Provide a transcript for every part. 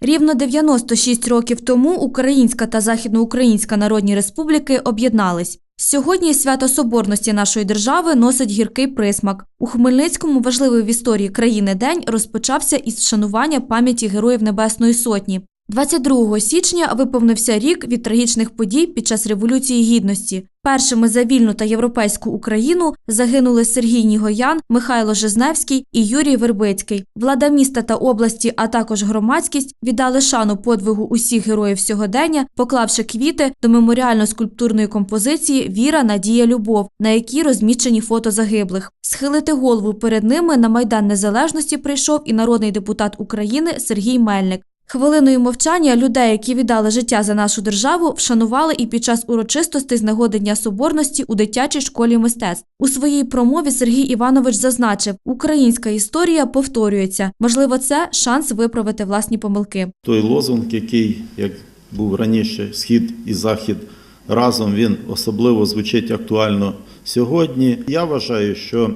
Рівно 96 років тому Українська та Західноукраїнська Народні Республіки об'єднались. Сьогодні свято Соборності нашої держави носить гіркий присмак. У Хмельницькому важливий в історії країни день розпочався із вшанування пам'яті Героїв Небесної Сотні. 22 січня виповнився рік від трагічних подій під час Революції Гідності. Першими за вільну та європейську Україну загинули Сергій Нігоян, Михайло Жизневський і Юрій Вербицький. Влада міста та області, а також громадськість віддали шану подвигу усіх героїв сьогодення, поклавши квіти до меморіально-скульптурної композиції Віра, Надія, Любов, на якій розміщені фото загиблих. Схилити голову перед ними на Майдан Незалежності прийшов і народний депутат України Сергій Мельник. Хвилиною мовчання людей, які віддали життя за нашу державу, вшанували і під час урочистостей з нагоди Дня Соборності у дитячій школі мистецтв. У своїй промові Сергій Іванович зазначив, українська історія повторюється. Можливо, це шанс виправити власні помилки. Той лозунг, який, як був раніше, схід і захід разом, він особливо звучить актуально сьогодні. Я вважаю, що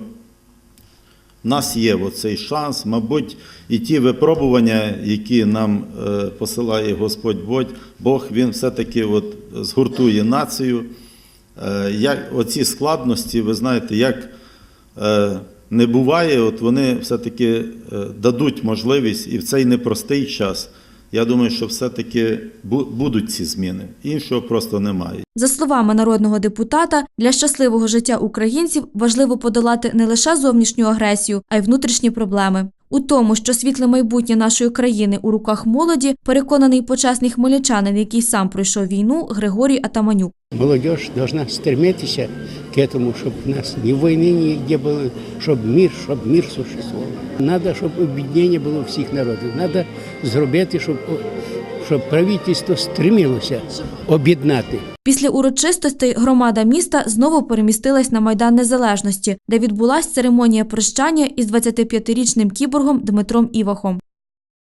в нас є оцей шанс, мабуть, і ті випробування, які нам е, посилає Господь Бог, він все-таки от згуртує націю. Е, Як оці складності, ви знаєте, як е, не буває, от вони все-таки дадуть можливість і в цей непростий час. Я думаю, що все-таки бу- будуть ці зміни. Іншого просто немає. За словами народного депутата, для щасливого життя українців важливо подолати не лише зовнішню агресію, а й внутрішні проблеми. У тому, що світле майбутнє нашої країни у руках молоді, переконаний почесний хмельничанин, який сам пройшов війну, Григорій Атаманюк. Молодежь должна стремиться к этому, чтобы у нас ни войны нигде было, чтобы мир, чтобы мир существовал. Надо, щоб об'єднання було всіх народів. Надо зробити, щоб, щоб правительство стремилося об'єднати. Після урочистостей громада міста знову перемістилась на Майдан Незалежності, де відбулася церемонія прощання із 25-річним кіборгом Дмитром Івахом.